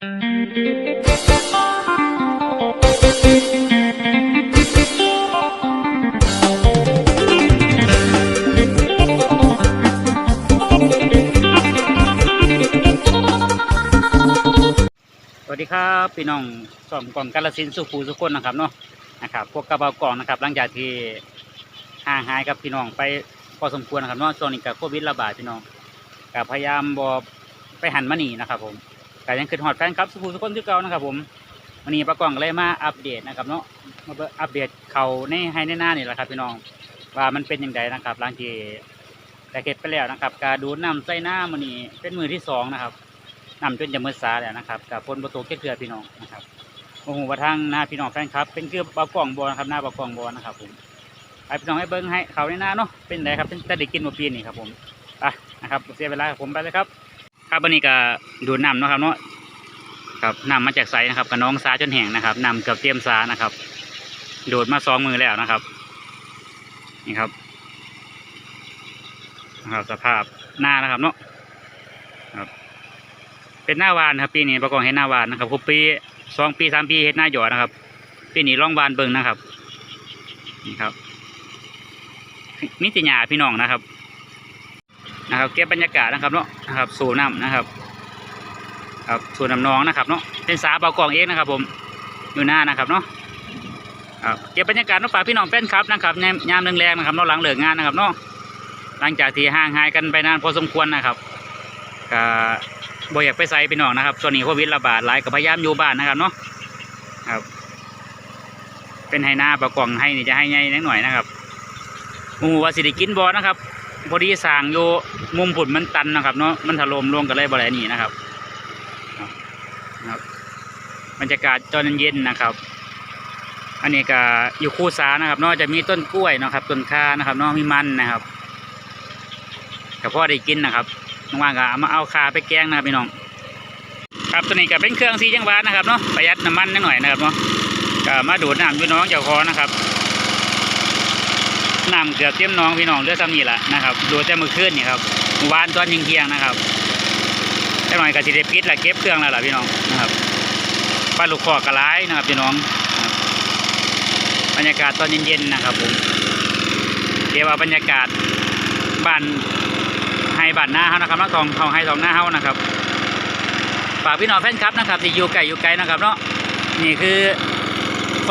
สวัสดีครับพี่น้องสอมกล่องกาลสินสุขูสุขคนนะครับเนาะนะครับพวกกระเป๋ากล่องนะครับหลังจากที่ห่างหายกับพี่น้องไปพอสมควรนะครับเนาะช่วงนี้กับโควิดระบาดพี่น้องกับพยายามบอไปหันมาหนีนะครับผม แต่ยังคือหอดแฟนครับสุขูสุคนที่เก่านะครับผมวันนี้ประกองก็เลยมาอัปเดตนะครับเนาะมาเบิ่งอัปเดตเขาในให้ในหน้านี่แหละครับพี่น้องว่ามันเป็นยังไงนะครับหลังจากแต่เก็บไปแล้วนะครับ การดูน้ำใส่หน้ามันนี่เป็นมือที่สองนะครับนำจนจะมือสาแล้วนะครับกับฝนประตูเกลือพี่น้องนะครับโอ้โหว่าทางหน้าพี่น้องแฟนครับ เป็นเกลือปลากล่องบอนะครับหน้าปลากล่องบอลนะครับผมไปพี่น้องให้เบิ้งให้เขาในหน้าเนาะเป็นไรครับเป็นแต่ได้กินมาปีนี่ครับผมอะนะครับเสียเวลาผมไปเลยครับ ครับวันนี้ก็ดูน้ำเนาะครับเนาะครับน้ำมาจากไซนะครับกับน้องซาจนแห้งนะครับน้ำเกือบเตรียมซานะครับดูดมาสองมือแล้วนะครับ นี่ครับนะครับ สภาพหน้านะครับเนาะเป็นหน้าวานครับ ปีนี้ประกอบให้หน้าวานนะครับครบปีสองปีสามปีเฮ็ดหน้าหยอดนะครับ ปีนี้ร่องวานเบิงนะครับ นี่ครับมิติหยาพี่น้องนะครับ นะครับเก็บบรรยากาศนะครับเนาะนะครับ สู่น้ำนะครับ ครับสู่น้ำนองนะครับเนาะเป็นสาเบากองเองนะครับ ผมอยู่หน้านะครับเนาะครับเก็บบรรยากาศเนาะฝากพี่น้องแฟนครับนะครับยามยามแรงๆนะครับเนาะหลังเลิกงานนะครับเนาะหลังจากที่ห่างหายกันไปนานพอสมควรนะครับก็บ่อยากไปใส่พี่น้องนะครับช่วงนี้โควิดระบาดหลายก็พยายามอยู่บ้านนะครับเนาะครับเป็นให้หน้าประกองให้นี่จะให้ใหญ่นิดหน่อยนะครับมูว่าสิได้กินบ่นะครับ พอดีสางอยู่มุมผุดมันตันนะครับเนาะมันถล่มลงกันเลยบ่ได้นี่นะครับครับบรรยากาศตอนเย็นๆนะครับ อันนี้ก็อยู่คู่สานะครับเนาะจะมีต้นกล้วยนะครับต้นข่านะครับเนาะมีมันนะครับก็พอได้กินนะครับว่างๆก็เอามาเอาคาไปแกงนะครับพี่น้องครับตัวนี้ก็เป็นเครื่องซีจังหวะนะครับเนาะประหยัดน้ำมันนิดหน่อยนะครับเนาะก็มาดูดน้ำพี่น้องเจ้าคอนะครับ น้ำเกือบเต็มน้องพี่น้องเลือซ้ำนี่แหละนะครับดูแต่มือขึ้นนี่ครับวานตอนยิงเที่ยงนะครับแต่หน่อยก็สิได้ปิดและเก็บเครื่องแล้วล่ะพี่น้องนะครับปลาลูกคอกระไรนะครับพี่น้องบรรยากาศตอนเย็นๆนะครับผมเรียกว่าบรรยากาศบ้านให้บัตรหน้าเฮานะครับน้องทองทองให้ทองหน้าเฮานะครับฝากพี่น้องแฟนคลับนะครับที่อยู่ไกลอยู่ไกลนะครับเนาะนี่คือ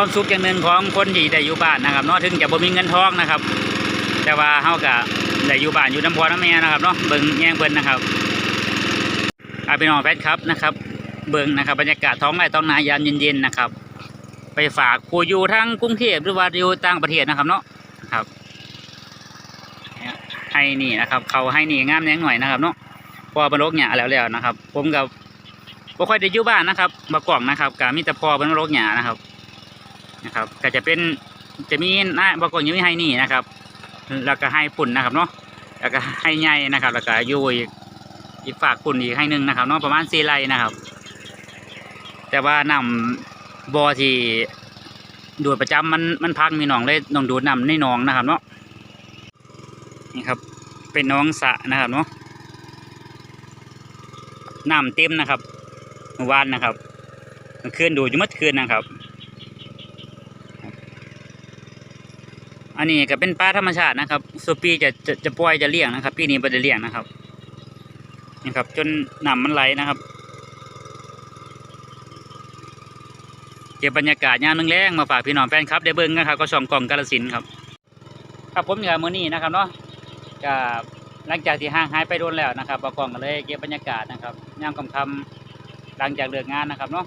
ความสุขอย่างหนึ่งของคนที่ได้อยู่บ้านนะครับเนาะถึงจะบ่มีเงินทองนะครับ แต่ว่าเฮาก็ได้อยู่บ้านอยู่น้ำพอน้ำแม่นะครับเนาะเบิ่งแย่งเบิ่นนะครับอาพี่น้องแฟนคลับนะครับ เบิ่งนะครับบรรยากาศท้องไร่ท้องนายามเย็นๆนะครับ ไปฝากผู้อยู่ทั้งกรุงเทพหรือว่าอยู่ต่างประเทศนะครับเนาะครับให้นี่นะครับ เขาให้นี่งามแน่งหน่อยนะครับเนาะพอบรรลกหยแล้วแล้วนะครับ ผมกับบ่ค่อยได้อยู่บ้านนะครับมากล่องนะครับกับมีแต่พอบรรลกหยนะครับ นะครับ ก็จะเป็นจะมีหน้าบกล่องยังมีให้นี่นะครับ แล้วก็ให้ปุ่นนะครับเนาะแล้วก็ให้ใหญ่นะครับ แล้วก็ยู่อีกฝากปุ่นอีกให้หนึ่งนะครับเนาะประมาณสี่ไร่นะครับ แต่ว่านำบอที่ดูดประจำมันมันพังมีหนองเลยต้องดูดนำในหนองนะครับเนาะนี่ครับ เป็นน้องสะนะครับเนาะน้ำเต็มนะครับม้วานนะครับเมื่อคืนดูอยู่เมื่อคืนนะครับ อันนี้ก็เป็นปลาธรรมชาตินะครับสุปีจะจะจะปล่อยจะเลี้ยงนะครับปีนี้ไม่ได้เลี้ยงนะครับนี่ครับ จนหน้ำมันไหลนะครับเก็บบรรยากาศยามนึงแรงมาฝากพี่น้องแฟนครับได้เบิ้งนะครับก็ช่องกล่องกาลสินครับครับผมกับมือนี้นะครับเนาะก็หลังจากที่ห่างหายไปโดนแล้วนะครับประกองกันเลยเก็บบรรยากาศนะครับย่ามคำคำหลังจากเลิกงานนะครับเนาะ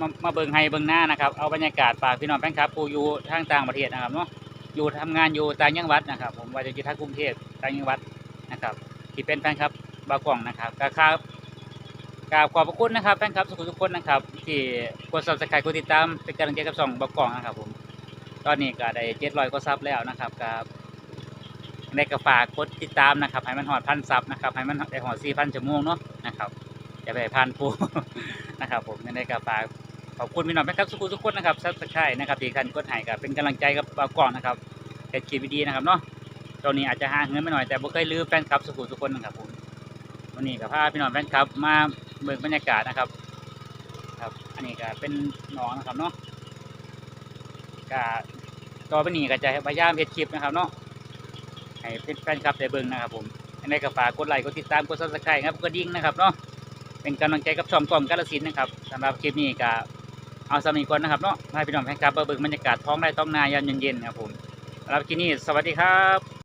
มามาเบิ่งให้เบิ่งหน้านะครับ เอาบรรยากาศฝากพี่น้องแฟนคลับผู้อยู่ทางต่างประเทศนะครับเนาะ อยู่ทำงานอยู่ต่างจังหวัดนะครับ ผมว่าจะอยู่ทากรุงเทพต่างจังหวัดนะครับ ที่เป็นแฟนคลับบากล่องนะครับก็ครับกราบขอบพระคุณนะครับแฟนคลับทุกคนนะครับที่กด subscribe กดติดตามเป็นกำลังใจกับช่องบากล่องนะครับผมตอนนี้ก็ได้เจ็ดร้อยกว่าซับแล้วนะครับกับได้กระฝากกดติดตามนะครับให้มันหอดพันซับนะครับให้มันได้หอดสี่พันชั่วโมงเนาะนะครับจะไปพันปูนะครับผมได้กระฝาก ขอบคุณพี่น้องแฟนคลับสุขุมทุกคนนะครับซับสไครต์นะครับที่กันกดให้กับเป็นกำลังใจกับบ่าวกล่องนะครับเกิดคลิปดีนะครับเนาะตอนนี้อาจจะห่างเงินไปหน่อยแต่บ่เคยลืมแฟนคลับสุขุมทุกคนนะครับผมวันนี้กับพาพี่น้องแฟนคลับมาเบิ่งบรรยากาศนะครับครับ อันนี้ก็เป็นหนองนะครับเนาะก็ต่อไปนี้ก็จะพยายามเฮ็ดคลิปนะครับเนาะให้แฟนคลับได้เบิ่งนะครับผมยังไงก็ฝากกดไลค์กดติดตามกด Subscribe ครับกดดิ่งนะครับเนาะเป็นกำลังใจกับช่องกล่อมกาลสินนะครับสำหรับคลิปนี้ก็ เอาสามีก่อนนะครับเนาะให้พี่น้องแฟนคลับเบิ่งบรรยากาศท้องไร่ต้องนายามเย็นๆครับผมรับกินนี่สวัสดีครับ